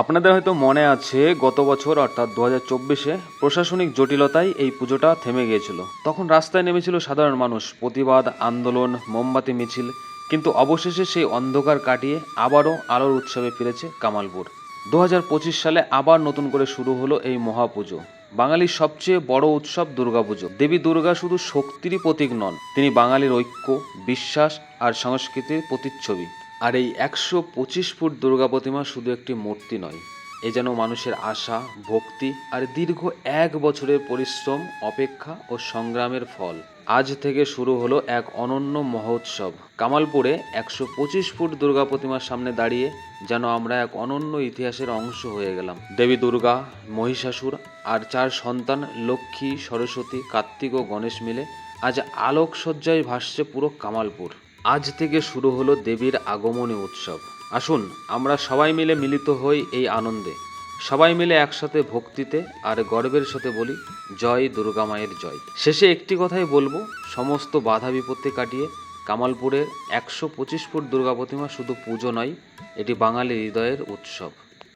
আপনাদের হয়তো মনে আছে, গত বছর, অর্থাৎ দু হাজার চব্বিশে, প্রশাসনিক জটিলতায় এই পুজোটা থেমে গিয়েছিল। তখন রাস্তায় নেমেছিল সাধারণ মানুষ, প্রতিবাদ, আন্দোলন, মোমবাতি, মিছিল। কিন্তু অবশেষে সেই অন্ধকার কাটিয়ে আবারও আলোর উৎসবে ফিরেছে কামালপুর। দু হাজার পঁচিশ সালে আবার নতুন করে শুরু হলো এই মহাপুজো। বাঙালির সবচেয়ে বড় উৎসব দুর্গাপুজো। দেবী দুর্গা শুধু শক্তিরই প্রতীক নন, তিনি বাঙালির ঐক্য, বিশ্বাস আর সংস্কৃতির প্রতিচ্ছবি। আর এই একশো পঁচিশ ফুট দুর্গা প্রতিমা শুধু একটি মূর্তি নয়, এ যেন মানুষের আশা, ভক্তি আর দীর্ঘ এক বছরের পরিশ্রম, অপেক্ষা ও সংগ্রামের ফল। আজ থেকে শুরু হলো এক অনন্য মহোৎসব। কামালপুরে একশো পঁচিশ ফুট দুর্গা প্রতিমার সামনে দাঁড়িয়ে যেন আমরা এক অনন্য ইতিহাসের অংশ হয়ে গেলাম। দেবী দুর্গা, মহিষাসুর আর চার সন্তান লক্ষ্মী, সরস্বতী, কার্তিক ও গণেশ মিলে আজ আলোকসজ্জায় ভাসছে পুরো কামালপুর। আজ থেকে শুরু হলো দেবীর আগমনী উৎসব। আসুন, আমরা সবাই মিলে মিলিত হই এই আনন্দে। সবাই মিলে একসাথে ভক্তিতে আর গর্বের সাথে বলি, জয় দুর্গা মায়ের জয়। শেষে একটি কথাই বলব, সমস্ত বাধা বিপত্তি কাটিয়ে কামালপুরের একশো পঁচিশ ফুট দুর্গা প্রতিমা শুধু পুজো নয়, এটি বাঙালি হৃদয়ের উৎসব।